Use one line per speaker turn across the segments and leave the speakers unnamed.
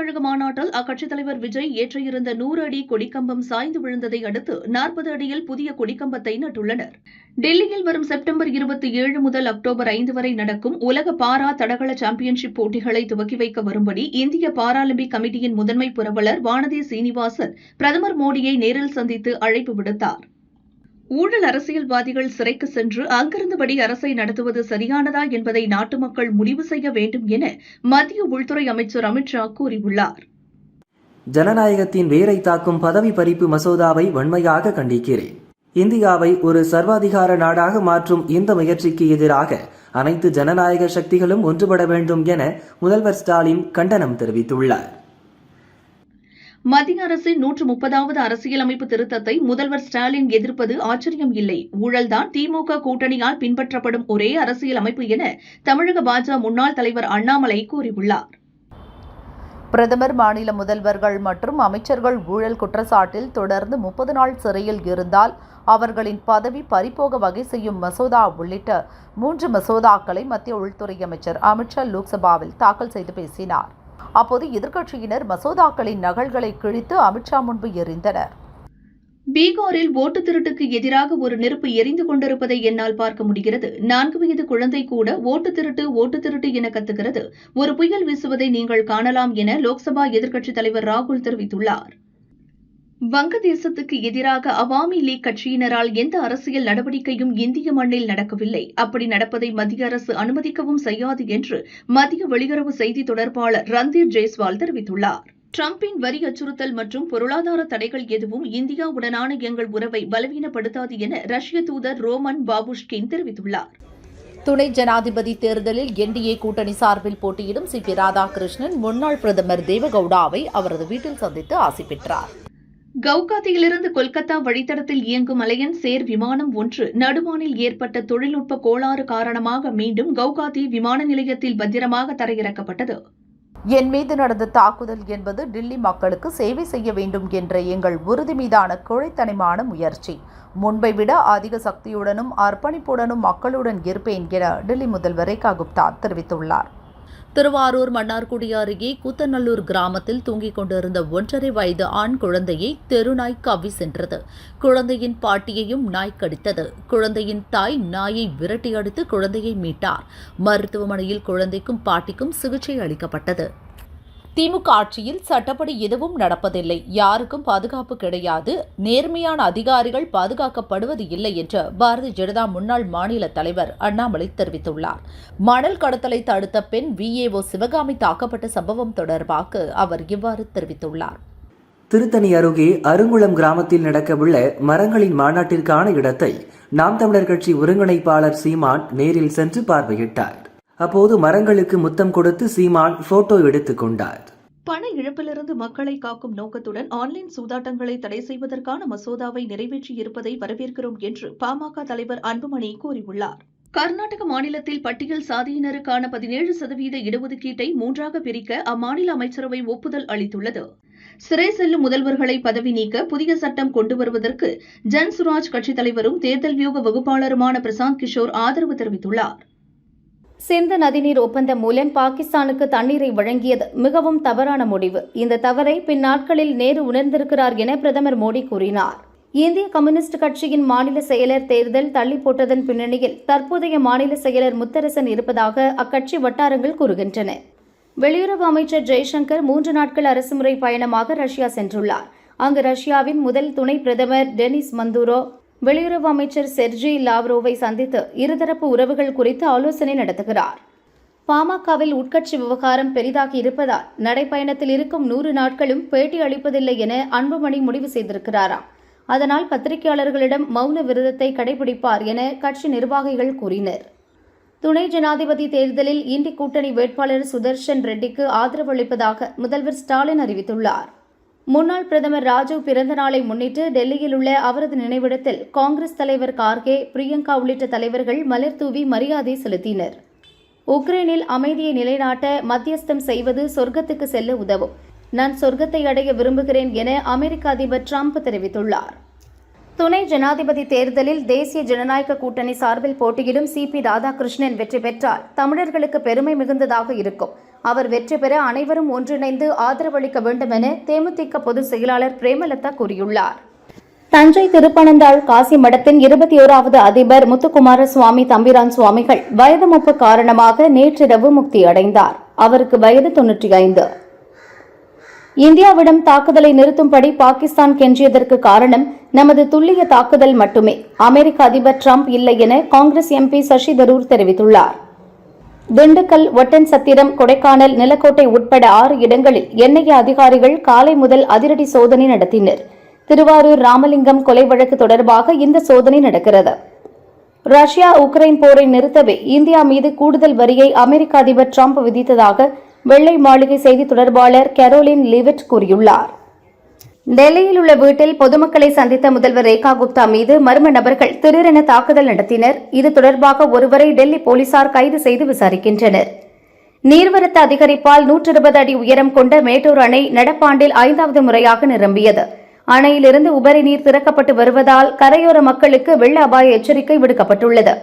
கழக மாநாட்டில் அக்கட்சித் தலைவர் விஜய் ஏற்றியிருந்த நூறு அடி கொடிக்கம்பம் சாய்ந்து விழுந்ததை அடுத்து நாற்பது அடியில் புதிய கொடிக்கம்பத்தை நட்டுள்ளனர். டெல்லியில் வரும் செப்டம்பர் இருபத்தி ஏழு முதல் அக்டோபர் ஐந்து வரை நடக்கும் உலக பாரா தடகள சாம்பியன்ஷிப் போட்டிகளை துவக்கி வைக்க வரும்படி இந்திய பாராலிம்பிக் கமிட்டியின் முதன்மை புரவலர் வானதி சீனிவாசன் பிரதமர் மோடியை நேரில் சந்தித்து அழைப்பு விடுத்தார். ஊழல் அரசியல்வாதிகள் சிறைக்கு சென்று அங்கிருந்தபடி அரசை நடத்துவது சரியானதா என்பதை நாட்டு மக்கள் முடிவு செய்ய வேண்டும் என மத்திய உள்துறை அமைச்சர் அமித் ஷா கூறியுள்ளார்.
ஜனநாயகத்தின் வேரை தாக்கும் பதவி பறிப்பு மசோதாவை வன்மையாக கண்டிக்கிறேன். இந்தியாவை ஒரு சர்வாதிகார நாடாக மாற்றும் இந்த முயற்சிக்கு எதிராக அனைத்து ஜனநாயக சக்திகளும் ஒன்றுபட வேண்டும் என முதல்வர் ஸ்டாலின் கண்டனம் தெரிவித்துள்ளார்.
மத்திய அரசின் நூற்று முப்பதாவது அரசியலமைப்பு திருத்தத்தை முதல்வர் ஸ்டாலின் எதிர்ப்பது ஆச்சரியம் இல்லை. ஊழல்தான் திமுக கூட்டணியால் பின்பற்றப்படும் ஒரே அரசியலமைப்பு என தமிழக பாஜக முன்னாள் தலைவர் அண்ணாமலை கூறியுள்ளார்.
பிரதமர் மாநில முதல்வர்கள் மற்றும் அமைச்சர்கள் ஊழல் குற்றச்சாட்டில் தொடர்ந்து முப்பது நாள் சிறையில் இருந்தால் அவர்களின் பதவி பறிபோக வகை செய்யும் மசோதா உள்ளிட்ட மூன்று மசோதாக்களை மத்திய உள்துறை அமைச்சர் அமித்ஷா லோக்சபாவில் தாக்கல் செய்து பேசினார். அப்போது எதிர்க்கட்சியினர் மசோதாக்களின் நகல்களை கிழித்து அமித்ஷா முன்பு எறிந்தனர்
பீகாரில் ஓட்டு திருட்டுக்கு எதிராக ஒரு நெருப்பு எரிந்து கொண்டிருப்பதை என்னால் பார்க்க முடிகிறது. நான்கு வயது குழந்தை கூட ஓட்டு திருட்டு ஓட்டு திருட்டு என கத்துகிறது. ஒரு புயல் வீசுவதை நீங்கள் காணலாம் என லோக்சபா எதிர்க்கட்சித் தலைவர் ராகுல் தெரிவித்துள்ளார். வங்கதேசத்துக்கு எதிராக அவாமி லீக் கட்சியினரால் எந்த அரசியல் நடவடிக்கையும் இந்திய மண்ணில் நடக்கவில்லை. அப்படி நடப்பதை மத்திய அரசு அனுமதிக்கவும் செய்யாது என்று மத்திய வெளியுறவு செய்தி தொடர்பாளர் ரந்தீர் ஜெய்ஸ்வால் தெரிவித்துள்ளார். டிரம்பின் வரி அச்சுறுத்தல் மற்றும் பொருளாதார தடைகள் எதுவும் இந்தியாவுடனான எங்கள் உறவை பலவீனப்படுத்தாது என ரஷ்ய தூதர் ரோமன் பாபுஷ்கின் தெரிவித்துள்ளார்.
துணை ஜனாதிபதி தேர்தலில் என்டிஏ கூட்டணி சார்பில் போட்டியிடும் சி பி ராதாகிருஷ்ணன் முன்னாள் பிரதமர் தேவகவுடாவை அவரது வீட்டில் சந்தித்து ஆசி பெற்றார்.
கவுகாத்தியிலிருந்து கொல்கத்தா வழித்தடத்தில் இயங்கும் அலையன் சேர் விமானம் ஒன்று நடுவானில் ஏற்பட்ட தொழில்நுட்ப கோளாறு காரணமாக மீண்டும் கவுகாத்தி விமான நிலையத்தில் பத்திரமாக தரையிறக்கப்பட்டது.
என் மீது நடந்த தாக்குதல் என்பது டில்லி மக்களுக்கு சேவை செய்ய வேண்டும் என்ற எங்கள் உறுதி மீதான குழைத்தனமான முயற்சி. முன்பை விட அதிக சக்தியுடனும் அர்ப்பணிப்புடனும் மக்களுடன் இருப்பேன் என டில்லி முதல்வர் ரேகா குப்தா தெரிவித்துள்ளார். திருவாரூர் மன்னார்குடி அருகே கூத்தநல்லூர் கிராமத்தில் தூங்கிக் கொண்டிருந்த ஒன்றரை வயது ஆண் குழந்தையை தெருநாய் கவ்வி சென்றது. குழந்தையின் பாட்டியையும் நாய் கடித்தது. குழந்தையின் தாய் நாயை விரட்டி அடித்து குழந்தையை மீட்டார். மருத்துவமனையில் குழந்தைக்கும் பாட்டிக்கும் சிகிச்சை அளிக்கப்பட்டது. திமுக ஆட்சியில் சட்டப்படி எதுவும் நடப்பதில்லை. யாருக்கும் பாதுகாப்பு கிடையாது. நேர்மையான அதிகாரிகள் பாதுகாக்கப்படுவது இல்லை என்று பாரதிய ஜனதா முன்னாள் மாநில தலைவர் அண்ணாமலை தெரிவித்துள்ளார். மணல் கடத்தலை தடுத்த பெண் விஏஓ சிவகாமி தாக்கப்பட்ட சம்பவம் தொடர்பாக அவர் இவ்வாறு தெரிவித்துள்ளார்.
திருத்தணி அருகே அருங்குளம் கிராமத்தில் நடக்கவுள்ள மரங்களின் மாநாட்டிற்கான இடத்தை நாம் தமிழர் கட்சி ஒருங்கிணைப்பாளர் சீமான் நேரில் சென்று பார்வையிட்டார். அப்போது மரங்களுக்கு முத்தம் கொடுத்து சீமான் போட்டோ எடுத்துக் கொண்டார்.
பண இழப்பிலிருந்து மக்களை காக்கும் நோக்கத்துடன் ஆன்லைன் சூதாட்டங்களை தடை செய்வதற்கான மசோதாவை நிறைவேற்றியிருப்பதை வரவேற்கிறோம் என்று பாமக தலைவர் அன்புமணி கூறியுள்ளார். கர்நாடக மாநிலத்தில் பட்டியல் சாதியினருக்கான பதினேழு சதவீத இடஒதுக்கீட்டை மூன்றாக பிரிக்க அம்மாநில அமைச்சரவை ஒப்புதல் அளித்துள்ளது. சிறை செல்லும் முதல்வர்களை பதவி நீக்க புதிய சட்டம் கொண்டு வருவதற்கு ஜன் சுராஜ் கட்சித் தலைவரும் தேர்தல் வியூக வகுப்பாளருமான பிரசாந்த் கிஷோர் ஆதரவு தெரிவித்துள்ளார்.
சிந்து நதிநீர் ஒப்பந்தம் மூலம் பாகிஸ்தானுக்கு தண்ணீரை வழங்கியது மிகவும் தவறான முடிவு. இந்த தவறை பின் நாட்களில் நேரு உணர்ந்திருக்கிறார் என பிரதமர் மோடி கூறினார். இந்திய கம்யூனிஸ்ட் கட்சியின் மாநில செயலர் தேர்தல் தள்ளி போட்டதன் பின்னணியில் தற்போதைய மாநில செயலர் முத்தரசன் இருப்பதாக அக்கட்சி வட்டாரங்கள் கூறுகின்றன. வெளியுறவு அமைச்சர் ஜெய்சங்கர் மூன்று நாட்கள் அரசுமுறை பயணமாக ரஷ்யா சென்றுள்ளார். அங்கு ரஷ்யாவின் முதல் துணை பிரதமர் டெனிஸ் மந்தூரோ வெளியுறவு அமைச்சர் செர்ஜி லாவ்ரோவை சந்தித்து இருதரப்பு உறவுகள் குறித்து ஆலோசனை நடத்துகிறார். பாமகவில் உட்கட்சி விவகாரம் பெரிதாகி இருப்பதால் நடைப்பயணத்தில் இருக்கும் நூறு நாட்களும் பேட்டி அளிப்பதில்லை என அன்புமணி முடிவு செய்திருக்கிறாராம். அதனால் பத்திரிகையாளர்களிடம் மௌன விரதத்தை கடைபிடிப்பார் என கட்சி நிர்வாகிகள் கூறினர். துணை ஜனாதிபதி தேர்தலில் இந்தி கூட்டணி வேட்பாளர் சுதர்ஷன் ரெட்டிக்கு ஆதரவு அளிப்பதாக முதல்வர் ஸ்டாலின் அறிவித்துள்ளார். முன்னாள் பிரதமர் ராஜீவ் பிறந்த நாளை முன்னிட்டு டெல்லியில் உள்ள அவரது நினைவிடத்தில் காங்கிரஸ் தலைவர் கார்கே பிரியங்கா உள்ளிட்ட தலைவர்கள் மலர் தூவி மரியாதை செலுத்தினர். உக்ரைனில் அமைதியை நிலைநாட்ட மத்தியஸ்தம் செய்வது சொர்க்கத்துக்கு செல்ல உதவும். நான் சொர்க்கத்தை அடைய விரும்புகிறேன் என அமெரிக்க அதிபர் டிரம்ப் தெரிவித்துள்ளார். துணை ஜனாதிபதி தேர்தலில் தேசிய ஜனநாயக கூட்டணி சார்பில் போட்டியிடும் சி பி ராதாகிருஷ்ணன் வெற்றி பெற்றால் தமிழர்களுக்கு பெருமை மிகுந்ததாக இருக்கும். அவர் வெற்றி பெற அனைவரும் ஒன்றிணைந்து ஆதரவளிக்க வேண்டும் என தேமுதிக பொதுச் செயலாளர் பிரேமலதா கூறியுள்ளார். தஞ்சை திருப்பனந்தாள் காசி மடத்தின் இருபத்தி ஓராவது அதிபர் முத்துக்குமார சுவாமி தம்பிரான் சுவாமிகள் வயது மூப்பு காரணமாக நேற்றிரவு முக்தி அடைந்தார். அவருக்கு வயது தொன்னூற்றி ஐந்து. இந்தியாவிடம் தாக்குதலை நிறுத்தும்படி பாகிஸ்தான் கெஞ்சியதற்கு காரணம் நமது துல்லிய தாக்குதல் மட்டுமே. அமெரிக்க அதிபர் ட்ரம்ப் இல்லை என காங்கிரஸ் எம்பி சசி தரூர் தெரிவித்துள்ளார். திண்டுக்கல் ஒட்டன்சத்திரம் கொடைக்கானல் நிலக்கோட்டை உட்பட ஆறு இடங்களில் என்ஐஏ அதிகாரிகள் காலை முதல் அதிரடி சோதனை நடத்தினர். திருவாரூர் ராமலிங்கம் கொலை வழக்கு தொடர்பாக இந்த சோதனை நடக்கிறது. ரஷ்யா உக்ரைன் போரை நிறுத்தவே இந்தியா மீது கூடுதல் வரியை அமெரிக்க அதிபர் ட்ரம்ப் விதித்ததாக வெள்ளை மாளிகை செய்தி தொடர்பாளர் கரோலின் லிவிட் கூறியுள்ளார். டெல்லியில் உள்ள வீட்டில் பொதுமக்களை சந்தித்த முதல்வர் ரேகா குப்தா மீது மர்ம நபர்கள் திடீரென தாக்குதல் நடத்தினர். இது தொடர்பாக ஒருவரை டெல்லி போலீசார் கைது செய்து விசாரிக்கின்றனர். நீர்வரத்து அதிகரிப்பால் நூற்று இருபது அடி உயரம் கொண்ட மேட்டூர் அணை நடப்பாண்டில் ஐந்தாவது முறையாக நிரம்பியது. அணையிலிருந்து உபரி நீர் திறக்கப்பட்டு வருவதால் கரையோர மக்களுக்கு வெள்ள அபாய எச்சரிக்கை விடுக்கப்பட்டுள்ளது.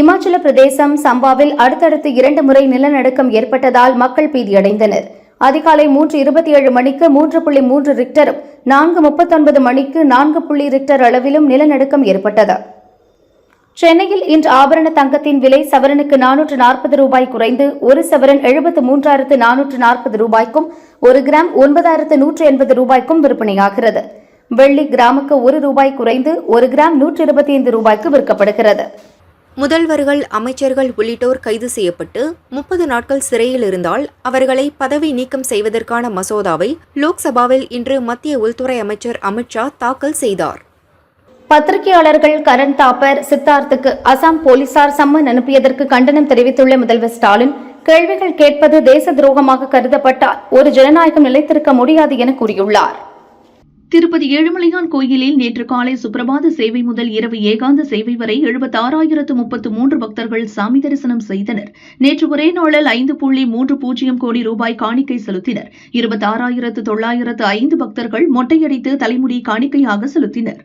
இமாச்சல பிரதேசம் சம்பாவில் அடுத்தடுத்து இரண்டு முறை நிலநடுக்கம் ஏற்பட்டதால் மக்கள் பீதியடைந்தனர். அதிகாலை மூன்று இருபத்தி ஏழு மணிக்கு மூன்று புள்ளி மூன்று ரிக்டரும் நான்கு முப்பத்தொன்பது மணிக்கு நான்கு புள்ளி ரிக்டர் அளவிலும் நிலநடுக்கம் ஏற்பட்டது. சென்னையில் இன்று ஆபரண தங்கத்தின் விலை சவரனுக்கு நானூற்று நாற்பது ரூபாய் குறைந்து ஒரு சவரன் எழுபத்து மூன்றாயிரத்து நானூற்று நாற்பது ரூபாய்க்கும் ஒரு கிராம் ஒன்பதாயிரத்து நூற்று எண்பது ரூபாய்க்கும் விற்பனையாகிறது. வெள்ளி கிராமுக்கு ஒரு ரூபாய் குறைந்து ஒரு கிராம் நூற்று இருபத்தி ஐந்து ரூபாய்க்கு விற்கப்படுகிறது.
முதல்வர்கள் அமைச்சர்கள் உள்ளிட்டோர் கைது செய்யப்பட்டு முப்பது நாட்கள் சிறையில் இருந்தால் அவர்களை பதவி நீக்கம் செய்வதற்கான மசோதாவை லோக்சபாவில் இன்று மத்திய உள்துறை அமைச்சர் அமித்ஷா தாக்கல் செய்தார்.
பத்திரிகையாளர்கள் கரண் தாப்பர் சித்தார்த்துக்கு அசாம் போலீசார் சம்மன் அனுப்பியதற்கு கண்டனம் தெரிவித்துள்ள முதல்வர் ஸ்டாலின் கேள்விகள் கேட்பது தேச துரோகமாக கருதப்பட்டால் ஒரு ஜனநாயகம் நிலைத்திருக்க முடியாது என கூறியுள்ளார்.
திருப்பதி ஏழுமலையான் கோயிலில் நேற்று காலை சுப்பிரபாத சேவை முதல் இரவு ஏகாந்த சேவை வரை எழுபத்தாறாயிரத்து முப்பத்து மூன்று பக்தர்கள் சாமி தரிசனம் செய்தனர். நேற்று ஒரே நாளில் ஐந்து புள்ளி மூன்று பூஜ்ஜியம் கோடி ரூபாய் காணிக்கை செலுத்தினர். இருபத்தாறாயிரத்து தொள்ளாயிரத்து ஐந்து பக்தர்கள் மொட்டையடித்து தலைமுடி காணிக்கையாக செலுத்தினர்.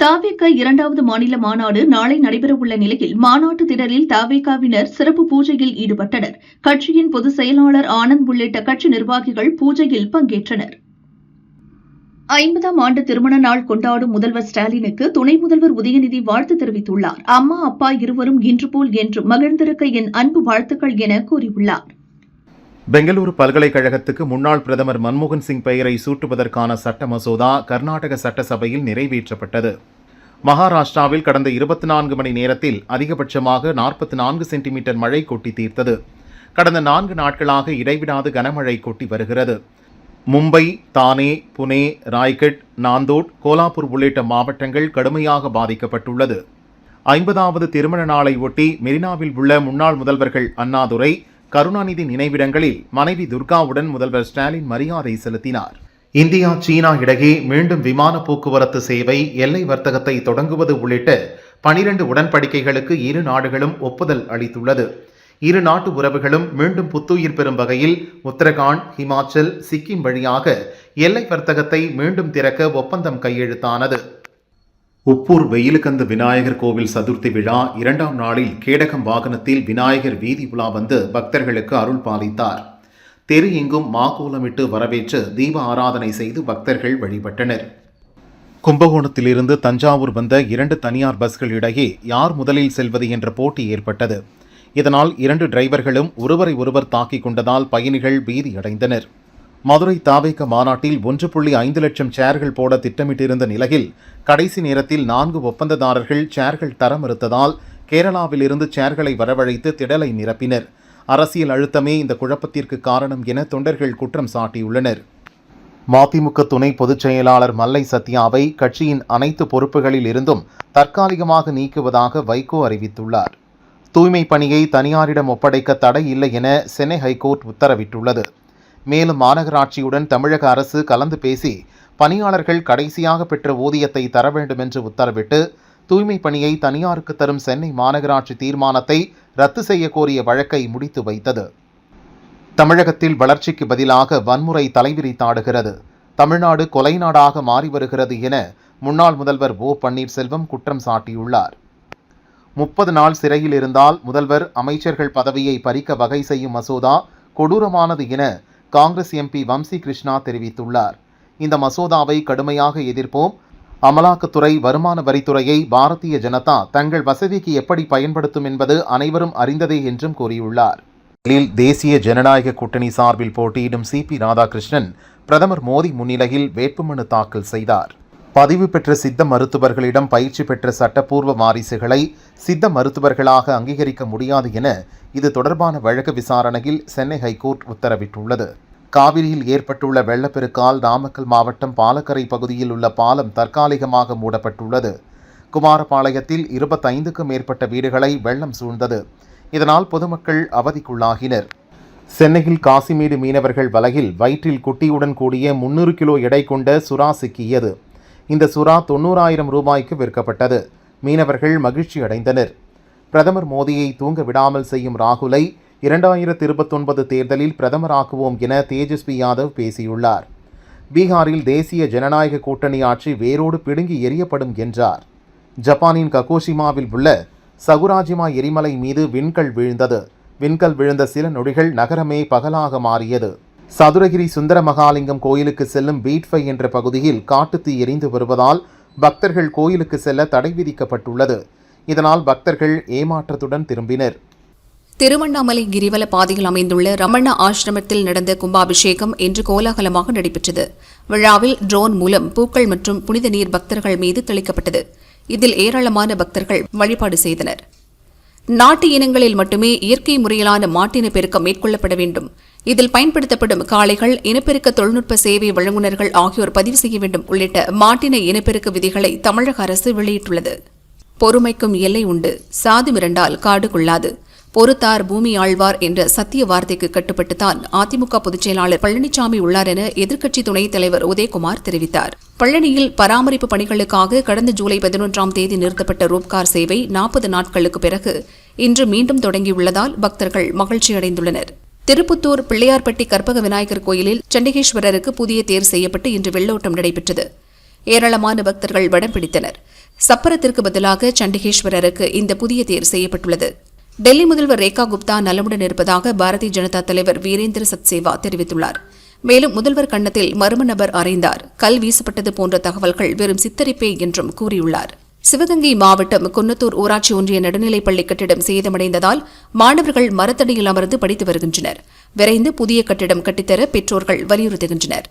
தாவேக இரண்டாவது மாநில மாநாடு நாளை நடைபெறவுள்ள நிலையில் மாநாட்டு திடலில் தாவேகாவினர் சிறப்பு பூஜையில் ஈடுபட்டனர். கட்சியின் பொதுச் செயலாளர் ஆனந்த் உள்ளிட்ட கட்சி நிர்வாகிகள் பூஜையில் பங்கேற்றனர். ஐம்பதாம் ஆண்டு திருமண நாள் கொண்டாடும் முதல்வர் ஸ்டாலினுக்கு துணை முதல்வர் உதயநிதி வாழ்த்து தெரிவித்துள்ளார். அம்மா அப்பா இருவரும் இன்று போல் என்று மகிழ்ந்திருக்க என் அன்பு வாழ்த்துக்கள் என கூறியுள்ளார்.
பெங்களூரு பல்கலைக்கழகத்துக்கு முன்னாள் பிரதமர் மன்மோகன் சிங் பெயரை சூட்டுவதற்கான சட்ட மசோதா கர்நாடக சட்டசபையில் நிறைவேற்றப்பட்டது. மகாராஷ்டிராவில் கடந்த இருபத்தி நான்கு மணி நேரத்தில் அதிகபட்சமாக நாற்பத்தி நான்கு சென்டிமீட்டர் மழை கொட்டி தீர்த்தது. கடந்த நான்கு நாட்களாக இடைவிடாது கனமழை கொட்டி வருகிறது. மும்பை தானே புனே ராய்கட் நாந்தோட் கோலாப்பூர் உள்ளிட்ட மாவட்டங்கள் கடுமையாக பாதிக்கப்பட்டுள்ளது. ஐம்பதாவது திருமண நாளை ஒட்டி மெரினாவில் உள்ள முன்னாள் முதல்வர்கள் அண்ணாதுரை கருணாநிதி நினைவிடங்களில் மனைவி துர்காவுடன் முதல்வர் ஸ்டாலின் மரியாதை செலுத்தினார். இந்தியா சீனா இடையே மீண்டும் விமான போக்குவரத்து சேவை எல்லை வர்த்தகத்தை தொடங்குவது உள்ளிட்ட பனிரெண்டு உடன்படிக்கைகளுக்கு இரு நாடுகளும் ஒப்புதல் அளித்துள்ளது. இரு நாட்டு உறவுகளும் மீண்டும் புத்துயிர் பெறும் வகையில் உத்தரகாண்ட் ஹிமாச்சல் சிக்கிம் வழியாக எல்லை வர்த்தகத்தை மீண்டும் திறக்க ஒப்பந்தம் கையெழுத்தானது. உப்பூர் வெயிலுக்கந்து விநாயகர் கோவில் சதுர்த்தி விழா இரண்டாம் நாளில் கேடகம் வாகனத்தில் விநாயகர் வீதி உலா வந்து பக்தர்களுக்கு அருள் பாலித்தார். தெரு எங்கும் மாகோலமிட்டு வரவேற்று தீப ஆராதனை செய்து பக்தர்கள் வழிபட்டனர். கும்பகோணத்திலிருந்து தஞ்சாவூர் வந்த இரண்டு தனியார் பஸ்கள் இடையே யார் முதலில் செல்வது என்ற போட்டி ஏற்பட்டது. இதனால் இரண்டு டிரைவர்களும் ஒருவரை ஒருவர் தாக்கிக் கொண்டதால் பயணிகள் பீதியடைந்தனர். மதுரை தாவேக்க மாநாட்டில் ஒன்று புள்ளி ஐந்து லட்சம் சேர்கள் போட திட்டமிட்டிருந்த நிலையில் கடைசி நேரத்தில் நான்கு ஒப்பந்ததாரர்கள் சேர்கள் தர மறுத்ததால் கேரளாவிலிருந்து சேர்களை வரவழைத்து திடலை நிரப்பினர். அரசியல் அழுத்தமே இந்த குழப்பத்திற்கு காரணம் என தொண்டர்கள் குற்றம் சாட்டியுள்ளனர். மதிமுக துணை பொதுச் செயலாளர் மல்லை சத்யாவை கட்சியின் அனைத்து பொறுப்புகளில் இருந்தும் தற்காலிகமாக நீக்குவதாக வைகோ அறிவித்துள்ளார். தூய்மை பணியை தனியாரிடம் ஒப்படைக்க தடை இல்லை என சென்னை ஹைகோர்ட் உத்தரவிட்டுள்ளது. மேலும் மாநகராட்சியுடன் தமிழக அரசு கலந்து பேசி பணியாளர்கள் கடைசியாக பெற்ற ஊதியத்தை தர வேண்டும் என்று உத்தரவிட்டு தூய்மை பணியை தனியாருக்கு தரும் சென்னை மாநகராட்சி தீர்மானத்தை ரத்து செய்ய கோரிய வழக்கை முடித்து வைத்தது. தமிழகத்தில் வளர்ச்சிக்கு பதிலாக வன்முறை தலைவிரித்தாடுகிறது தமிழ்நாடு கொலை நாடாக மாறி வருகிறது என முன்னாள் முதல்வர் ஓ பன்னீர்செல்வம் குற்றம் சாட்டியுள்ளார். முப்பது நாள் சிறையில் இருந்தால் முதல்வர் அமைச்சர்கள் பதவியை பறிக்க வகை செய்யும் மசோதா கொடூரமானது என காங்கிரஸ் எம்பி வம்சி கிருஷ்ணா தெரிவித்துள்ளார். இந்த மசோதாவை கடுமையாக எதிர்ப்போம். அமலாக்கத்துறை வருமான வரித்துறையை பாரதிய ஜனதா தங்கள் வசதிக்கு எப்படி பயன்படுத்தும் என்பது அனைவரும் அறிந்ததே என்றும் கூறியுள்ளார். இதில் தேசிய ஜனநாயக கூட்டணி சார்பில் போட்டியிடும் சி பி ராதாகிருஷ்ணன் பிரதமர் மோடி முன்னிலையில் வேட்புமனு தாக்கல் செய்தார். பதிவு பெற்ற சித்த மருத்துவர்களிடம் பயிற்சி பெற்ற சட்டப்பூர்வ வாரிசுகளை சித்த மருத்துவர்களாக அங்கீகரிக்க முடியாது என இது தொடர்பான வழக்கு விசாரணையில் சென்னை ஹைகோர்ட் உத்தரவிட்டுள்ளது. காவிரியில் ஏற்பட்டுள்ள வெள்ளப்பெருக்கால் நாமக்கல் மாவட்டம் பாலக்கரை பகுதியில் உள்ள பாலம் தற்காலிகமாக மூடப்பட்டுள்ளது. குமாரபாளையத்தில் இருபத்தைந்துக்கும் மேற்பட்ட வீடுகளை வெள்ளம் சூழ்ந்தது. இதனால் பொதுமக்கள் அவதிக்குள்ளாகினர். சென்னையில் காசிமேடு மீனவர்கள் வலையில் வயிற்றில் குட்டியுடன் கூடிய முன்னூறு கிலோ எடை கொண்ட சுறா சிக்கியது. இந்த சுறா தொண்ணூறாயிரம் ரூபாய்க்கு விற்கப்பட்டது. மீனவர்கள் மகிழ்ச்சி அடைந்தனர். பிரதமர் மோடியை தூங்க விடாமல் செய்யும் ராகுலை இரண்டாயிரத்து இருபத்தொன்பது தேர்தலில் பிரதமராக்குவோம் என தேஜஸ்வி யாதவ் பேசியுள்ளார். பீகாரில் தேசிய ஜனநாயக கூட்டணி ஆட்சி வேரோடு பிடுங்கி எறியப்படும் என்றார். ஜப்பானின் ககோஷிமாவில் உள்ள சகுராஜிமா எரிமலை மீது விண்கல் வீழ்ந்தது. விண்கல் விழுந்த சில நொடிகள் நகரமே பகலாக மாறியது. சதுரகிரி சுந்தர மகாலிங்கம் கோயிலுக்கு செல்லும் பீட்ஃபை என்ற பகுதியில் காட்டுத்தீ எரிந்து வருவதால் பக்தர்கள் கோயிலுக்கு செல்ல தடை விதிக்கப்பட்டுள்ளது. இதனால் பக்தர்கள் ஏமாற்றத்துடன் திரும்பினர்.
திருவண்ணாமலை கிரிவல பாதையில் அமைந்துள்ள ரமண ஆசிரமத்தில் நடந்த கும்பாபிஷேகம் இன்று கோலாகலமாக நடைபெற்றது. விழாவில் ட்ரோன் மூலம் பூக்கள் மற்றும் புனித நீர் பக்தர்கள் மீது தெளிக்கப்பட்டது. இதில் ஏராளமான பக்தர்கள் வழிபாடு செய்தனர். நாட்டு இனங்களில் மட்டுமே இயற்கை முறையிலான மாட்டின பெருக்கம் மேற்கொள்ளப்பட வேண்டும். இதில் பயன்படுத்தப்படும் காளைகள் இனப்பெருக்க தொழில்நுட்ப சேவை வழங்குநர்கள் ஆகியோர் பதிவு செய்ய வேண்டும் உள்ளிட்ட மாட்டின இனப்பெருக்க விதிகளை தமிழக அரசு வெளியிட்டுள்ளது. பொறுமைக்கும் எல்லை உண்டு. சாதி மிரண்டால் காடு கொள்ளாது. பொறுத்தார் பூமி ஆழ்வார் என்ற சத்திய வார்த்தைக்கு கட்டுப்பட்டுத்தான் அதிமுக பொதுச்செயலாளர் பழனிசாமி உள்ளார் என எதிர்க்கட்சி துணைத் தலைவர் உதயகுமார் தெரிவித்தார். பழனியில் பராமரிப்பு பணிகளுக்காக கடந்த ஜூலை பதினொன்றாம் தேதி நிறுத்தப்பட்ட ரூப்கார் சேவை நாற்பது நாட்களுக்கு பிறகு இன்று மீண்டும் தொடங்கியுள்ளதால் பக்தர்கள் மகிழ்ச்சியடைந்துள்ளனர். திருப்புத்தூர் பிள்ளையார்பட்டி கற்பக விநாயகர் கோயிலில் சண்டிகேஸ்வரருக்கு புதிய தேர் செய்யப்பட்டு இன்று வெள்ளோட்டம் நடைபெற்றது. ஏராளமான பக்தர்கள் வடம் பிடித்தனர். சப்பரத்திற்கு பதிலாக சண்டிகேஸ்வரருக்கு இந்த புதிய தேர் செய்யப்பட்டுள்ளது. டெல்லி முதல்வர் ரேகா குப்தா நலமுடன் இருப்பதாக பாரதிய ஜனதா தலைவர் வீரேந்திர சத்சேவா தெரிவித்துள்ளார். மேலும் முதல்வர் கன்னத்தில் மர்ம நபர் அறைந்தார். கல் வீசப்பட்டது போன்ற தகவல்கள் வெறும் சித்தரிப்பே என்றும் கூறியுள்ளார். சிவகங்கை மாவட்டம் குன்னத்தூர் ஊராட்சி ஒன்றிய நடுநிலைப்பள்ளி கட்டிடம் சேதமடைந்ததால் மாணவர்கள் மரத்தடியில் அமர்ந்து படித்து வருகின்றனர். விரைந்து புதிய கட்டிடம் கட்டித்தர பெற்றோர்கள் வலியுறுத்துகின்றனர்.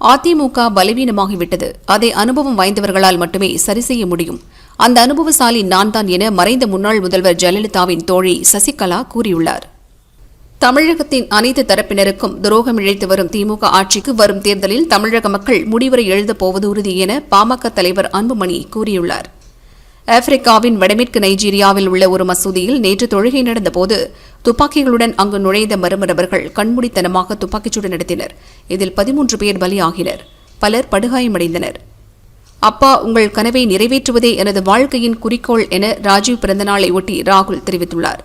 அதிமுக பலவீனமாகிவிட்டது. அதை அனுபவம் வாய்ந்தவர்களால் மட்டுமே சரி செய்ய முடியும். அந்த அனுபவசாலி நான் தான் என மறைந்த முன்னாள் முதல்வர் ஜெயலலிதாவின் தோழி சசிகலா கூறியுள்ளார். தமிழகத்தின் அனைத்து தரப்பினருக்கும் துரோகம் இழைத்து வரும் திமுக ஆட்சிக்கு வரும் தேர்தலில் தமிழக மக்கள் முடிவுரை எழுதப் போவது உறுதி என பாமக தலைவர் அன்புமணி கூறியுள்ளார். ஆப்பிரிக்காவின் வடமேற்கு நைஜீரியாவில் உள்ள ஒரு மசூதியில் நேற்று தொழுகை நடந்தபோது துப்பாக்கிகளுடன் அங்கு நுழைந்த மர்ம நபர்கள் கண்மூடித்தனமாக துப்பாக்கிச்சூடு நடத்தினர். இதில் பதிமூன்று பேர் பலியாகினர். பலர் படுகாயமடைந்தனர். அப்பா உங்கள் கனவை நிறைவேற்றுவதே எனது வாழ்க்கையின் குறிக்கோள் என ராஜீவ் பிறந்தநாளை ஒட்டி ராகுல் தெரிவித்துள்ளார்.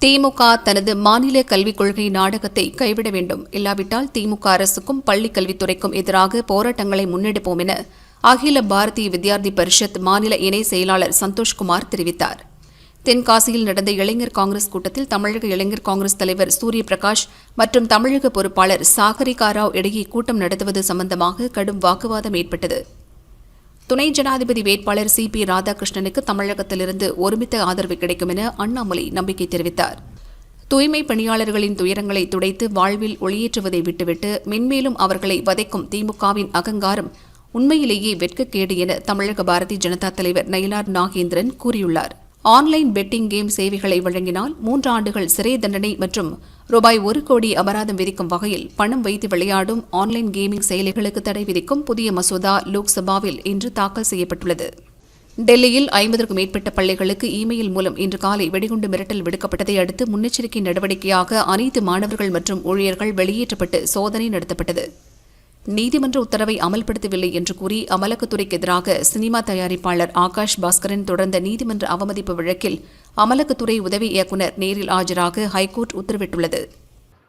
திமுக தனது மாநில கல்விக் கொள்கை நாடகத்தை கைவிட வேண்டும். இல்லாவிட்டால் திமுக அரசுக்கும் பள்ளிக் கல்வித்துறைக்கும் எதிராக போராட்டங்களை முன்னெடுப்போம் என அகில பாரதிய வித்யார்த்தி பரிஷத் மாநில இணை செயலாளர் சந்தோஷ்குமார் தெரிவித்தார். தென்காசியில் நடந்த இளைஞர் காங்கிரஸ் கூட்டத்தில் தமிழக இளைஞர் காங்கிரஸ் தலைவர் சூரிய பிரகாஷ் மற்றும் தமிழக பொறுப்பாளர் சாகரிகா ராவ் இடையே கூட்டம் நடத்துவது சம்பந்தமாக கடும் வாக்குவாதம் ஏற்பட்டது. துணை ஜனாதிபதி வேட்பாளர் சி பி ராதாகிருஷ்ணனுக்கு தமிழகத்திலிருந்து ஒருமித்த ஆதரவு கிடைக்கும் என அண்ணாமலை நம்பிக்கை தெரிவித்தார். தூய்மை பணியாளர்களின் துயரங்களை துடைத்து வாழ்வில் ஒளியேற்றுவதை விட்டுவிட்டு மென்மேலும் அவர்களை வதைக்கும் திமுகவின் அகங்காரம் உண்மையிலேயே வெட்கக்கேடு என தமிழக பாரதிய ஜனதா தலைவர் நயினார் நாகேந்திரன் கூறியுள்ளார். ஆன்லைன் பெட்டிங் கேம் சேவைகளை வழங்கினால் மூன்று ஆண்டுகள் சிறை தண்டனை மற்றும் ரூபாய் ஒரு கோடி அபராதம் விதிக்கும் வகையில் பணம் வைத்து விளையாடும் ஆன்லைன் கேமிங் செயலிகளுக்கு தடை விதிக்கும் புதிய மசோதா லோக்சபாவில் இன்று தாக்கல் செய்யப்பட்டுள்ளது. டெல்லியில் ஐம்பதற்கும் மேற்பட்ட பள்ளிகளுக்கு இமெயில் மூலம் இன்று காலை வெடிகுண்டு மிரட்டல் விடுக்கப்பட்டதை அடுத்து முன்னெச்சரிக்கை நடவடிக்கையாக அனைத்து மாணவர்கள் மற்றும் ஊழியர்கள் வெளியேற்றப்பட்டு சோதனை நடத்தப்பட்டது. நீதிமன்ற உத்தரவை அமல்படுத்தவில்லை என்று கூறி அமலக்கத்துறைக்கு எதிராக சினிமா தயாரிப்பாளர் ஆகாஷ் பாஸ்கரன் தொடர்ந்த நீதிமன்ற அவமதிப்பு வழக்கில் அமலக்கத்துறை உதவி இயக்குநர் நேரில் ஆஜராக ஹைகோர்ட் உத்தரவிட்டுள்ளது.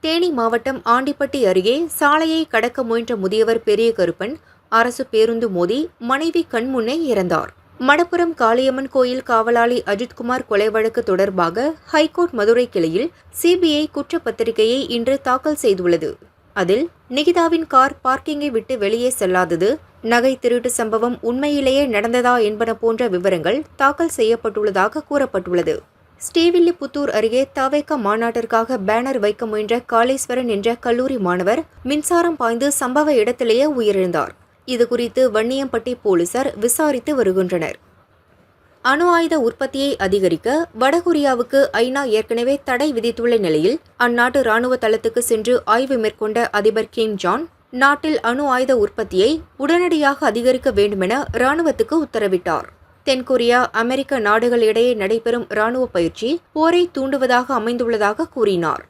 தேனி மாவட்டம் ஆண்டிப்பட்டி அருகே சாலையை கடக்க முயன்ற முதியவர் பெரிய கருப்பன் அரசு பேருந்து மோதி மனைவி கண்முன்னே இறந்தார். மடப்புரம் காளியம்மன் கோயில் காவலாளி அஜித்குமார் கொலை வழக்கு தொடர்பாக ஹைகோர்ட் மதுரை கிளையில் சிபிஐ குற்றப்பத்திரிகையை இன்று தாக்கல் செய்துள்ளது. அதில் நிகிதாவின் கார் பார்க்கிங்கை விட்டு வெளியே செல்லாதது நகை திருட்டு சம்பவம் உண்மையிலேயே நடந்ததா என்பன போன்ற விவரங்கள் தாக்கல் செய்யப்பட்டுள்ளதாக கூறப்பட்டுள்ளது. ஸ்ரீவில்லிபுத்தூர் அருகே தவைக்க மாநாட்டிற்காக பேனர் வைக்க முயன்ற காளீஸ்வரன் என்ற கல்லூரி மாணவர் மின்சாரம் பாய்ந்து சம்பவ இடத்திலேயே உயிரிழந்தார். இதுகுறித்து வன்னியம்பட்டி போலீசார் விசாரித்து வருகின்றனர். அணு ஆயுத உற்பத்தியை அதிகரிக்க வடகொரியாவுக்கு ஐநா ஏற்கனவே தடை விதித்துள்ள நிலையில் அந்நாட்டு ராணுவ தளத்துக்கு சென்று ஆய்வு மேற்கொண்ட அதிபர் கிம் ஜான் நாட்டில் அணு ஆயுத உற்பத்தியை உடனடியாக அதிகரிக்க வேண்டுமென ராணுவத்துக்கு உத்தரவிட்டார். தென்கொரியா அமெரிக்க நாடுகளிடையே நடைபெறும் ராணுவ பயிற்சி போரை தூண்டுவதாக அமைந்துள்ளதாக கூறினார்.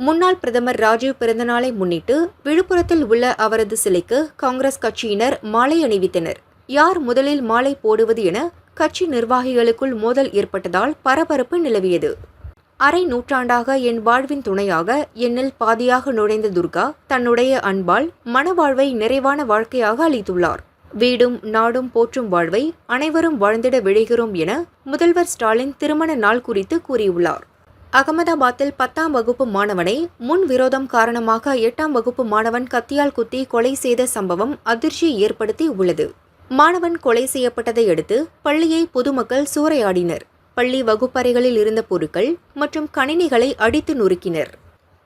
முன்னாள் பிரதமர் ராஜீவ் பிறந்தநாளை முன்னிட்டு விழுப்புரத்தில் உள்ள அவரது சிலைக்கு காங்கிரஸ் கட்சியினர் மாலை அணிவித்தனர். யார் முதலில் மாலை போடுவது என கட்சி நிர்வாகிகளுக்குள் மோதல் ஏற்பட்டதால் பரபரப்பு நிலவியது. அரை நூற்றாண்டாக என் வாழ்வின் துணையாக என்னில் பாதியாக நுழைந்த துர்கா தன்னுடைய அன்பால் மனவாழ்வை நிறைவான வாழ்க்கையாக அளித்துள்ளார். வீடும் நாடும் போற்றும் வாழ்வை அனைவரும் வாழ்ந்திட விழைகிறோம் என முதல்வர் ஸ்டாலின் திருமண நாள் குறித்து கூறியுள்ளார். அகமதாபாத்தில் பத்தாம் வகுப்பு மாணவனை முன் விரோதம் காரணமாக எட்டாம் வகுப்பு மாணவன் கத்தியால் குத்தி கொலை செய்த சம்பவம் அதிர்ச்சியை ஏற்படுத்தி உள்ளது மாணவன் கொலை செய்யப்பட்டதை அடுத்து பள்ளியை பொதுமக்கள் சூறையாடினர். பள்ளி வகுப்பறைகளில் இருந்த பொருட்கள் மற்றும் கணினிகளை அடித்து நொறுக்கினர்.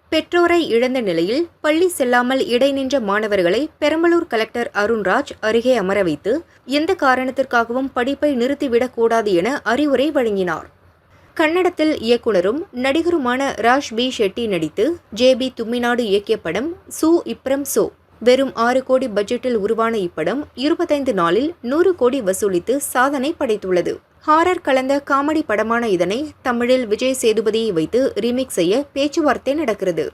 பெற்றோரை இழந்த நிலையில் பள்ளி செல்லாமல் இடைநின்ற மாணவர்களை பெரம்பலூர் கலெக்டர் அருண்ராஜ் அருகே அமர வைத்து எந்த காரணத்திற்காகவும் படிப்பை நிறுத்திவிடக்கூடாது என அறிவுரை வழங்கினார். கன்னடத்தில் இயக்குனரும் நடிகருமான ராஜ் பி ஷெட்டி நடித்து ஜே பி தும்மிநாடு இயக்கிய படம் சு இப்ரம் சோ. வெறும் ஆறு கோடி பட்ஜெட்டில் உருவான இப்படம் இருபத்தைந்து நாளில் நூறு கோடி வசூலித்து சாதனை படைத்துள்ளது. ஹாரர் கலந்த காமெடி படமான இதனை தமிழில் விஜய் சேதுபதியை வைத்து ரீமேக் செய்ய பேச்சுவார்த்தை நடக்கிறது.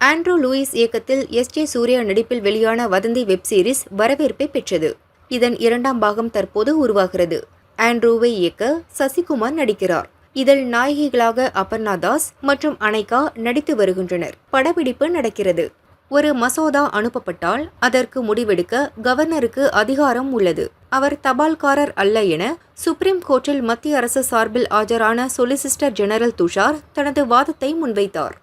ஆண்ட்ரூ லூயிஸ் இயக்கத்தில் எஸ் ஜே சூர்யா நடிப்பில் வெளியான வதந்தி வெப் சீரிஸ் வரவேற்பை பெற்றது. இதன் இரண்டாம் பாகம் தற்போது உருவாகிறது. ஆண்ட்ரூவை இயக்க சசிகுமார் நடிக்கிறார். இதில் நாயகிகளாக அபர்ணா தாஸ் மற்றும் அனைகா நடித்து வருகின்றனர். படப்பிடிப்பு நடக்கிறது. ஒரு மசோதா அனுப்பப்பட்டால் அதற்கு முடிவெடுக்க கவர்னருக்கு அதிகாரம் உள்ளது. அவர் தபால்காரர் அல்ல என சுப்ரீம் கோர்ட்டில் மத்திய அரசு சார்பில் ஆஜரான சொலிசிஸ்டர் ஜெனரல் துஷார் தனது வாதத்தை முன்வைத்தார்.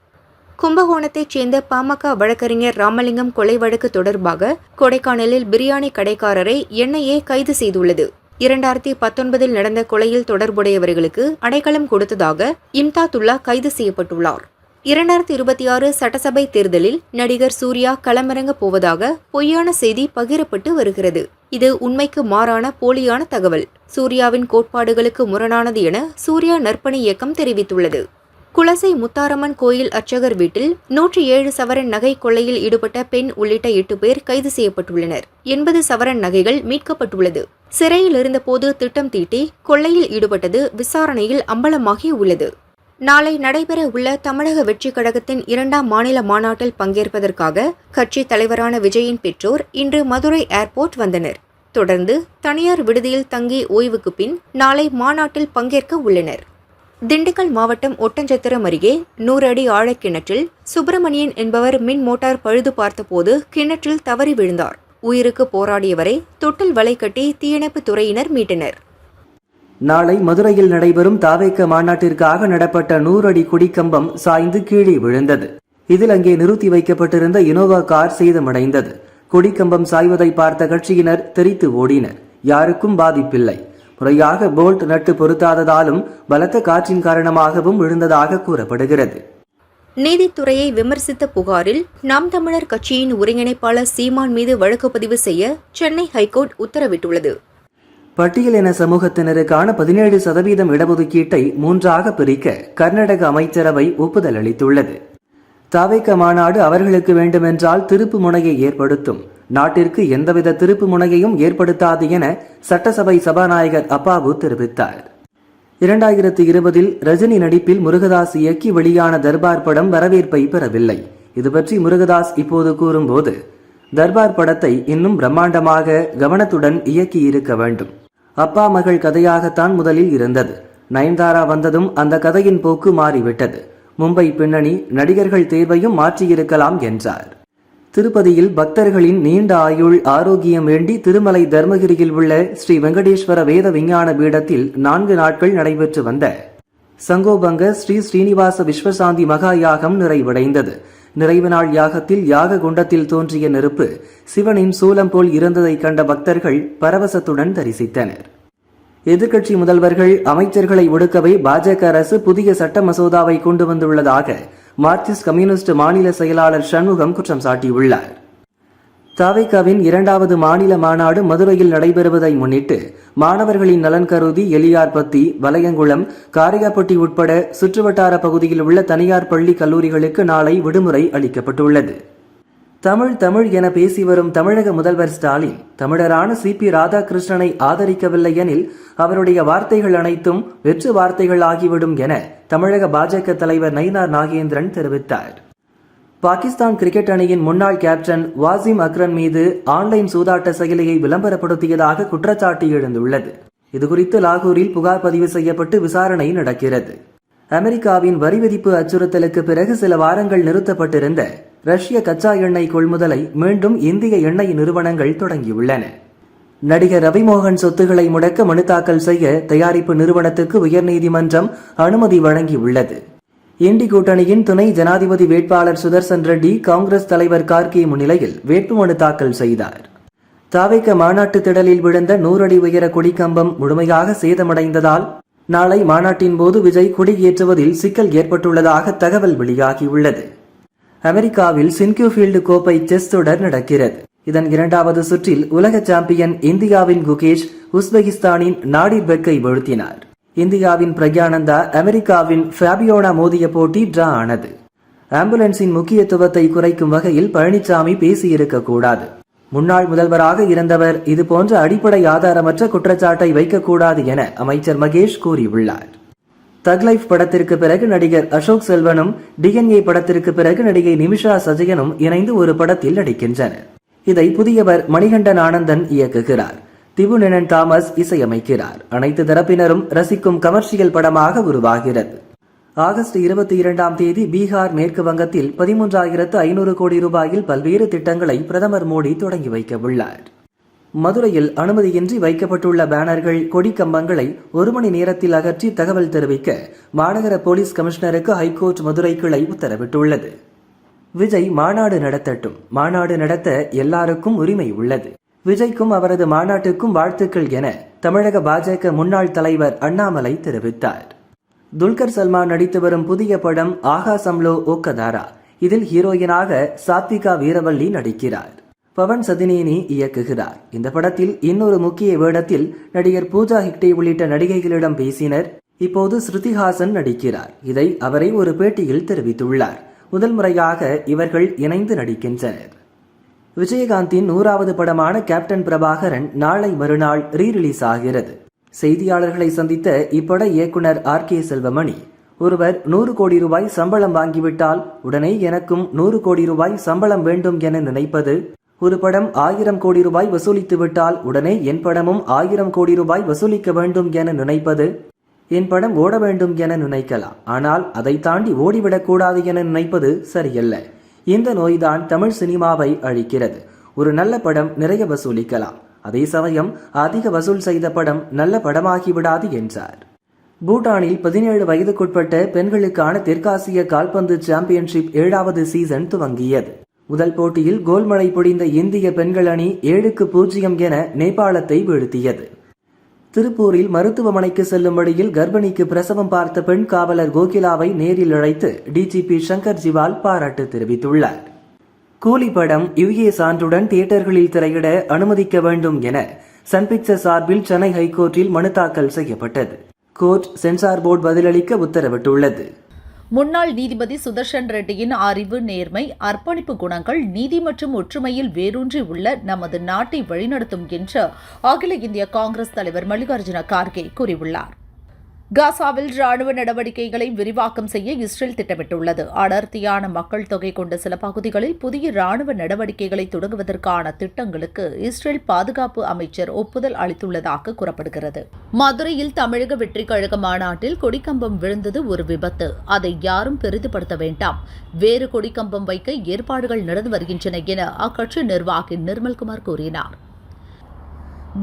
கும்பகோணத்தைச் சேர்ந்த பாமக வழக்கறிஞர் ராமலிங்கம் கொலை வழக்கு தொடர்பாக கொடைக்கானலில் பிரியாணி கடைக்காரரை என்ஐஏ கைது செய்துள்ளது. இரண்டாயிரத்தி பத்தொன்பதில் நடந்த கொலையில் தொடர்புடையவர்களுக்கு அடைக்கலம் கொடுத்ததாக இம்தாத்துல்லா கைது செய்யப்பட்டுள்ளார். இரண்டாயிரத்தி இருபத்தி ஆறு சட்டசபை தேர்தலில் நடிகர் சூர்யா களமிறங்கப் போவதாக பொய்யான செய்தி பகிரப்பட்டு வருகிறது. இது உண்மைக்கு மாறான போலியான தகவல். சூர்யாவின் கோட்பாடுகளுக்கு முரணானது என சூர்யா நற்பணி இயக்கம் தெரிவித்துள்ளது. குலசை முத்தாரம்மன் கோயில் அர்ச்சகர் வீட்டில் நூற்றி ஏழு சவரன் நகை கொள்ளையில் ஈடுபட்ட பெண் உள்ளிட்ட எட்டு பேர் கைது செய்யப்பட்டுள்ளனர். எண்பது சவரன் நகைகள் மீட்கப்பட்டுள்ளது. சிறையில் இருந்தபோது திட்டம் தீட்டி கொள்ளையில் ஈடுபட்டது விசாரணையில் அம்பலமாகி உள்ளது நாளை நடைபெற உள்ள தமிழக வெற்றிக் கழகத்தின் இரண்டாம் மாநில மாநாட்டில் பங்கேற்பதற்காக கட்சி தலைவரான விஜயின் பெற்றோர் இன்று மதுரை ஏர்போர்ட் வந்தனர். தொடர்ந்து தனியார் விடுதியில் தங்கி ஓய்வுக்கு பின் நாளை மாநாட்டில் பங்கேற்க உள்ளனர். திண்டுக்கல் மாவட்டம் ஒட்டஞ்சத்திரம் அருகே நூறு அடி ஆழக்கிணற்றில் சுப்பிரமணியன் என்பவர் மின் மோட்டார் பழுது பார்த்தபோது கிணற்றில் தவறி விழுந்தார். உயிருக்கு போராடியவரை தொட்டில் வலை கட்டி தீயணைப்புத் துறையினர் மீட்டனர்.
நாளை மதுரையில் நடைபெறும் தாவேக்க மாநாட்டிற்காக நடப்பட்ட நூறு அடி கொடிக்கம்பம் சாய்ந்து கீழே விழுந்தது. இதில் அங்கே நிறுத்தி வைக்கப்பட்டிருந்த இனோவா கார் சேதமடைந்தது. கொடிக்கம்பம் சாய்வதை பார்த்த கட்சியினர் தெரித்து ஓடினர். யாருக்கும் பாதிப்பில்லை. முறையாக போல்ட் நட்டு பொருத்தாததாலும் பலத்த காற்றின் காரணமாகவும் விழுந்ததாக கூறப்படுகிறது.
நீதித்துறையை விமர்சித்த புகாரில் நாம் தமிழர் கட்சியின் ஒருங்கிணைப்பாளர் சீமான் மீது வழக்கு பதிவு செய்ய சென்னை ஹைகோர்ட் உத்தரவிட்டுள்ளது.
பட்டியலின சமூகத்தினருக்கான பதினேழு சதவீதம் இடஒதுக்கீட்டை மூன்றாக பிரிக்க கர்நாடக அமைச்சரவை ஒப்புதல் அளித்துள்ளது. தாவேக்க மாநாடு அவர்களுக்கு வேண்டுமென்றால் திருப்பு முனையை ஏற்படுத்தும். நாட்டிற்கு எந்தவித திருப்பு முனையையும் ஏற்படுத்தாது என சட்டசபை சபாநாயகர் அப்பாவு தெரிவித்தார். இரண்டாயிரத்தி இருபதில் ரஜினி நடிப்பில் முருகதாஸ் இயக்கி வெளியான தர்பார் படம் வரவேற்பை பெறவில்லை. இது பற்றி முருகதாஸ் இப்போது கூறும்போது தர்பார் படத்தை இன்னும் பிரம்மாண்டமாக கவனத்துடன் இயக்கி இருக்க வேண்டும். அப்பா மகள் கதையாகத்தான் முதலில் இருந்தது. நயன்தாரா வந்ததும் அந்த கதையின் போக்கு மாறிவிட்டது. மும்பை பின்னணி நடிகர்கள் தேர்வையும் மாற்றியிருக்கலாம் என்றார். திருப்பதியில் பக்தர்களின் நீண்ட ஆயுள் ஆரோக்கியம் வேண்டி திருமலை தர்மகிரியில் உள்ள ஸ்ரீ வெங்கடேஸ்வர வேத விஞ்ஞான பீடத்தில் நான்கு நாட்கள் நடைபெற்று வந்த சங்கோபங்க ஸ்ரீ ஸ்ரீனிவாச விஸ்வசாந்தி மகா யாகம் நிறைவடைந்தது. நிறைவு நாள் யாகத்தில் யாக குண்டத்தில் தோன்றிய நெருப்பு சிவனின் சூலம் போல் இருந்ததைக் கண்ட பக்தர்கள் பரவசத்துடன் தரிசித்தனர். எதிர்க்கட்சி முதல்வர்கள் அமைச்சர்களை ஒடுக்கவே பாஜக அரசு புதிய சட்ட மசோதாவை கொண்டு வந்துள்ளதாக மார்க்சிஸ்ட் கம்யூனிஸ்ட் மாநில செயலாளர் சண்முகம் குற்றம் சாட்டியுள்ளார். தாவைக்காவின் இரண்டாவது மாநில மாநாடு மதுரையில் நடைபெறுவதை முன்னிட்டு மாணவர்களின் நலன் கருதி எலியார்பத்தி வலையங்குளம் காரியாப்பட்டி உட்பட சுற்றுவட்டார பகுதியில் உள்ள தனியார் பள்ளி கல்லூரிகளுக்கு நாளை விடுமுறை அளிக்கப்பட்டுள்ளது. தமிழ் தமிழ் என பேசி வரும் தமிழக முதல்வர் ஸ்டாலின் தமிழரான சி பி ராதாகிருஷ்ணனை ஆதரிக்கவில்லை எனில் அவருடைய வார்த்தைகள் அனைத்தும் வெற்று வார்த்தைகள் ஆகிவிடும் என தமிழக பாஜக தலைவர் நயினார் நாகேந்திரன் தெரிவித்தார். பாகிஸ்தான் கிரிக்கெட் அணியின் முன்னாள் கேப்டன் வாசிம் அக்ரன் மீது ஆன்லைன் சூதாட்ட செயலியை விளம்பரப்படுத்தியதாக குற்றச்சாட்டு எழுந்துள்ளது. இதுகுறித்து லாகூரில் புகார் பதிவு செய்யப்பட்டு விசாரணை நடக்கிறது. அமெரிக்காவின் வரி விதிப்பு அச்சுறுத்தலுக்கு பிறகு சில வாரங்கள் நிறுத்தப்பட்டிருந்த ரஷ்ய கச்சா எண்ணெய் கொள்முதலை மீண்டும் இந்திய எண்ணெய் நிறுவனங்கள் தொடங்கியுள்ளன. நடிகர் ரவிமோகன் சொத்துக்களை முடக்க மனு தாக்கல் செய்ய தயாரிப்பு நிறுவனத்துக்கு உயர்நீதிமன்றம் அனுமதி வழங்கியுள்ளது. இண்டி கூட்டணியின் துணை ஜனாதிபதி வேட்பாளர் சுதர்சன் ரெட்டி காங்கிரஸ் தலைவர் கார்கே முன்னிலையில் வேட்புமனு தாக்கல் செய்தார். தாவைக்க மாநாட்டு திடலில் விழுந்த நூறடி உயர கொடிக்கம்பம் முழுமையாக சேதமடைந்ததால் நாளை மாநாட்டின் போது விஜய் கொடியேற்றுவதில் சிக்கல் ஏற்பட்டுள்ளதாக தகவல் வெளியாகியுள்ளது. அமெரிக்காவில் சின்கியூஃபீல்டு கோப்பை செஸ் தொடர் நடக்கிறது. இதன் இரண்டாவது சுற்றில் உலக சாம்பியன் இந்தியாவின் குகேஷ் உஸ்பெகிஸ்தானின் நாடிர் பெக்கை வீழ்த்தினார். இந்தியாவின் பிரக்யானந்தா அமெரிக்காவின் ஃபேபியோனா மோதிய போட்டி டிரா ஆனது. ஆம்புலன்ஸின் முக்கியத்துவத்தை குறைக்கும் வகையில் பழனிசாமி பேசியிருக்கக்கூடாது முன்னாள் முதல்வராக இருந்தவர் இதுபோன்ற அடிப்படை ஆதாரமற்ற குற்றச்சாட்டை வைக்கக்கூடாது என அமைச்சர் மகேஷ் கூறியுள்ளார். தக் லைஃப் படத்திற்கு பிறகு நடிகர் அசோக் செல்வனும் டிஎன்ஏ படத்திற்கு பிறகு நடிகை நிமிஷா சஜயனும் இணைந்து ஒரு படத்தில் நடிக்கின்றனர். இதை புதியவர் மணிகண்டன் ஆனந்தன் இயக்குகிறார். திபுநெனன் தாமஸ் இசையமைக்கிறார். அனைத்து தரப்பினரும் ரசிக்கும் கமர்ஷியல் படமாக உருவாகிறது. ஆகஸ்ட் இருபத்தி இரண்டாம் தேதி பீகார் மேற்கு வங்கத்தில் பதிமூன்றாயிரத்து ஐநூறு கோடி ரூபாயில் பல்வேறு திட்டங்களை பிரதமர் மோடி தொடங்கி வைக்க உள்ளார் மதுரையில் அனுமதியின்றி வைக்கப்பட்டுள்ள பேனர்கள் கொடி கம்பங்களை ஒரு மணி நேரத்தில் அகற்றி தகவல் தெரிவிக்க மாநகர போலீஸ் கமிஷனருக்கு ஹைகோர்ட் மதுரை கிளை உத்தரவிட்டுள்ளது. விஜய் மாநாடு நடத்தட்டும். மாநாடு நடத்த எல்லாருக்கும் உரிமை உள்ளது. விஜய்க்கும் அவரது மாநாட்டுக்கும் வாழ்த்துக்கள் என தமிழக பாஜக முன்னாள் தலைவர் அண்ணாமலை தெரிவித்தார். துல்கர் சல்மான் நடித்து வரும் புதிய படம் ஆகா சம்லோ ஓக்கதாரா? இதில் ஹீரோயினாக சாத்விகா வீரவல்லி நடிக்கிறார். பவன் சதினேனி இயக்குகிறார். இந்த படத்தில் இன்னொரு முக்கிய வேடத்தில் நடிகர் பூஜா ஹிக்டே உள்ளிட்ட நடிகைகளிடம் பேசினர். இப்போது ஸ்ருதிஹாசன் நடிக்கிறார். இதை அவரை ஒரு பேட்டியில் தெரிவித்துள்ளார். முதல் முறையாக இவர்கள் இணைந்து நடிக்கின்றனர். விஜயகாந்தின் நூறாவது படமான கேப்டன் பிரபாகரன் நாளை மறுநாள் ரீரிலீஸ் ஆகிறது. செய்தியாளர்களை சந்தித்த இப்பட இயக்குனர் ஆர். கே. செல்வமணி ஒருவர் நூறு கோடி ரூபாய் சம்பளம் வாங்கிவிட்டால் உடனே எனக்கும் நூறு கோடி ரூபாய் சம்பளம் வேண்டும் என நினைப்பது ஒரு படம் ஆயிரம் கோடி ரூபாய் வசூலித்து விட்டால் உடனே என் படமும் ஆயிரம் கோடி ரூபாய் வசூலிக்க வேண்டும் என நினைப்பது என் படம் ஓட வேண்டும் என நினைக்கலாம். ஆனால் அதை தாண்டி ஓடிவிடக்கூடாது என நினைப்பது சரியல்ல. இந்த நோய்தான் தமிழ் சினிமாவை அழிக்கிறது. ஒரு நல்ல படம் நிறைய வசூலிக்கலாம். அதே சமயம் அதிக வசூல் செய்த படம் நல்ல படமாகி விடாது என்றார். பூட்டானில் பதினேழு வயதுக்குட்பட்ட பெண்களுக்கான தெற்காசிய கால்பந்து சாம்பியன்ஷிப் ஏழாவது சீசன் துவங்கியது. முதல் போட்டியில் கோல்மழை பொடிந்த இந்திய பெண்கள் அணி ஏழுக்கு பூஜ்ஜியம் என நேபாளத்தை வீழ்த்தியது. திருப்பூரில் மருத்துவமனைக்கு செல்லும் வழியில் கர்ப்பிணிக்கு பிரசவம் பார்த்த பெண் காவலர் கோகிலாவை நேரில் அழைத்து டிஜிபி சங்கர் ஜிவால் பாராட்டு தெரிவித்துள்ளார். கூலி படம் யுஏ சான்றுடன் தியேட்டர்களில் திரையிட அனுமதிக்க வேண்டும் என சன் பிக்சர் சார்பில் சென்னை ஹைகோர்ட்டில் மனு தாக்கல் செய்யப்பட்டது. கோர்ட் சென்சார் போர்டு பதிலளிக்க உத்தரவிட்டுள்ளது.
முன்னாள் நீதிபதி சுதர்ஷன் ரெட்டியின் அறிவு நேர்மை அர்ப்பணிப்பு குணங்கள் நீதி மற்றும் ஒற்றுமையில் வேரூன்றி உள்ள நமது நாட்டை வழிநடத்தும் என்று அகில இந்திய காங்கிரஸ் தலைவர் மல்லிகார்ஜுன கார்கே கூறியுள்ளார். காசாவில் ராணுவ நடவடிக்கைகளை விரிவாக்கம் செய்ய இஸ்ரேல் திட்டமிட்டுள்ளது. அடர்த்தியான மக்கள் தொகை கொண்ட சில பகுதிகளில் புதிய ராணுவ நடவடிக்கைகளை தொடங்குவதற்கான திட்டங்களுக்கு இஸ்ரேல் பாதுகாப்பு அமைச்சர் ஒப்புதல் அளித்துள்ளதாக கூறப்படுகிறது. மதுரையில் தமிழக வெற்றி கழக மாநாட்டில் கொடிக்கம்பம் விழுந்தது ஒரு விபத்து. அதை யாரும் பெரிதுபடுத்த வேண்டாம். வேறு கொடிக்கம்பம் வைக்க ஏற்பாடுகள் நடந்து வருகின்றன என அக்கட்சி நிர்வாகி நிர்மல்குமார் கூறினார்.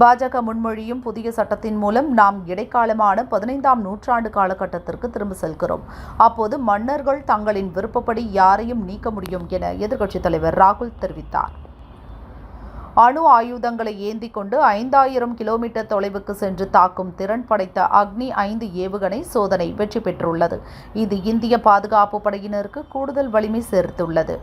பாஜக முன்மொழியும் புதிய சட்டத்தின் மூலம் நாம் இடைக்காலமான பதினைந்தாம் நூற்றாண்டு காலகட்டத்திற்கு திரும்ப செல்கிறோம். அப்போது மன்னர்கள் தங்களின் விருப்பப்படி யாரையும் நீக்க முடியும் என எதிர்க்கட்சித் தலைவர் ராகுல் தெரிவித்தார். அணு ஆயுதங்களை ஏந்தி கொண்டு ஐந்தாயிரம் கிலோமீட்டர் தொலைவுக்கு சென்று தாக்கும் திறன் படைத்த அக்னி ஐந்து ஏவுகணை சோதனை வெற்றி பெற்றுள்ளது. இது இந்திய பாதுகாப்பு படையினருக்கு கூடுதல் வலிமை சேர்த்துள்ளது.